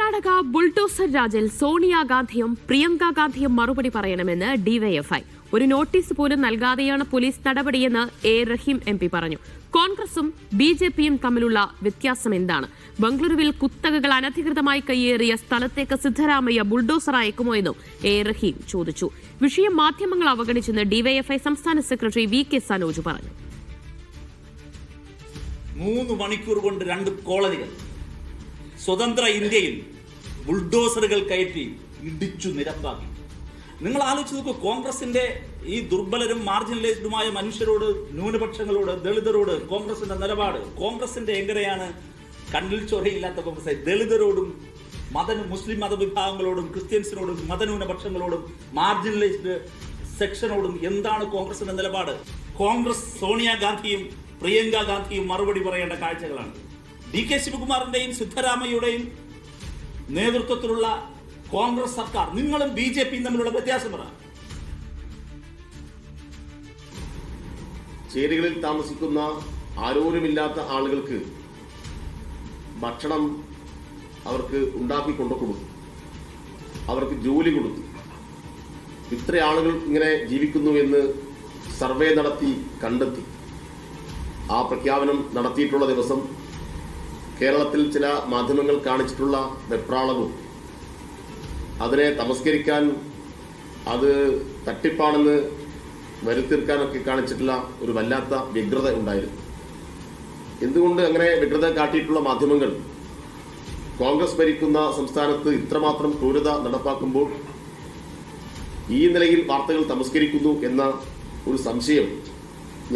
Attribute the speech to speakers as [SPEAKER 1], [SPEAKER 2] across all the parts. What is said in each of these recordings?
[SPEAKER 1] Karnataka bulldozer രാജൽ സോണിയാഗാന്ധിയും പ്രിയങ്ക ഗാന്ധിയും മറുപടി പറയണമെന്ന് ഡിവൈഎഫ്ഐ ഒരു നോട്ടീസ് പോലും നൽകാതെയാണ് പോലീസ് നടപടിയെന്ന് എ റഹീം എം പി പറഞ്ഞു. കോൺഗ്രസും ബി ജെ പിയും തമ്മിലുള്ള വ്യത്യാസം എന്താണ്? ബംഗളൂരുവിൽ കുത്തകകൾ അനധികൃതമായി കയ്യേറിയ സ്ഥലത്തേക്ക് സിദ്ധരാമയ്യ ബുൾഡോസർ അയക്കുമോ എന്നും എ റഹീം ചോദിച്ചു. വിഷയം മാധ്യമങ്ങൾ അവഗണിച്ചെന്ന് ഡിവൈഎഫ്ഐ സംസ്ഥാന സെക്രട്ടറി വി കെ സനോജ് പറഞ്ഞു.
[SPEAKER 2] മൂന്ന് മണിക്കൂർ കൊണ്ട് രണ്ട് കോളനികൾ സ്വതന്ത്ര ഇന്ത്യയിൽ ബുൾഡോസറുകൾ കയറ്റി ഇടിച്ചു നിരപ്പാക്കി. നിങ്ങൾ ആലോചിച്ച് നോക്കൂ കോൺഗ്രസിന്റെ ഈ ദുർബലരും മാർജിനലൈസ്ഡുമായ മനുഷ്യരോട് ന്യൂനപക്ഷങ്ങളോട് ദളിതരോട് കോൺഗ്രസിന്റെ നിലപാട് കോൺഗ്രസിന്റെ എങ്ങനെയാണ് കണ്ണിൽ ചൊരയില്ലാത്ത കോൺഗ്രസ് ദളിതരോടും മത മുസ്ലിം മതവിഭാഗങ്ങളോടും ക്രിസ്ത്യൻസിനോടും മതന്യൂനപക്ഷങ്ങളോടും മാർജിനലൈസ്ഡ് സെക്ഷനോടും എന്താണ് കോൺഗ്രസിന്റെ നിലപാട്? കോൺഗ്രസ് സോണിയാഗാന്ധിയും പ്രിയങ്ക ഗാന്ധിയും മറുപടി പറയേണ്ട കാഴ്ചകളാണ്. ഡി കെ ശിവകുമാറിന്റെയും സിദ്ധരാമയ്യയുടെയും നേതൃത്വത്തിലുള്ള കോൺഗ്രസ് സർക്കാർ നിങ്ങളും ബി ജെ പിയും തമ്മിലുള്ള വ്യത്യാസം പറ.
[SPEAKER 3] ചേരികളിൽ താമസിക്കുന്ന ആരോരുമില്ലാത്ത ആളുകൾക്ക് ഭക്ഷണം അവർക്ക് ഉണ്ടാക്കി കൊണ്ടു കൊടുത്തു. അവർക്ക് ജോലി കൊടുത്തു. ഇത്ര ആളുകൾ ഇങ്ങനെ ജീവിക്കുന്നു എന്ന് സർവേ നടത്തി കണ്ടെത്തി. ആ പ്രഖ്യാപനം നടത്തിയിട്ടുള്ള ദിവസം കേരളത്തിൽ ചില മാധ്യമങ്ങൾ കാണിച്ചിട്ടുള്ള വെപ്രാളവും അതിനെ തമസ്കരിക്കാൻ അത് തട്ടിപ്പാണെന്ന് വരുത്തീർക്കാനൊക്കെ കാണിച്ചിട്ടുള്ള ഒരു വല്ലാത്ത വ്യഗ്രത ഉണ്ടായിരുന്നു. എന്തുകൊണ്ട് അങ്ങനെ വ്യഗ്രത കാട്ടിയിട്ടുള്ള മാധ്യമങ്ങൾ കോൺഗ്രസ് ഭരിക്കുന്ന സംസ്ഥാനത്ത് ഇത്രമാത്രം ക്രൂരത നടപ്പാക്കുമ്പോൾ ഈ നിലയിൽ വാർത്തകൾ തമസ്കരിക്കുന്നു എന്ന ഒരു സംശയം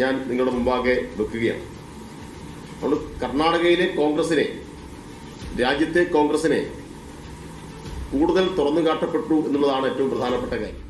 [SPEAKER 3] ഞാൻ നിങ്ങളുടെ മുമ്പാകെ വെക്കുകയാണ്. അതുകൊണ്ട് കർണാടകയിലെ കോൺഗ്രസിനെ രാജ്യത്തെ കോൺഗ്രസിനെ കൂടുതൽ തുറന്നു കാട്ടപ്പെട്ടു എന്നുള്ളതാണ് ഏറ്റവും പ്രധാനപ്പെട്ട കാര്യം.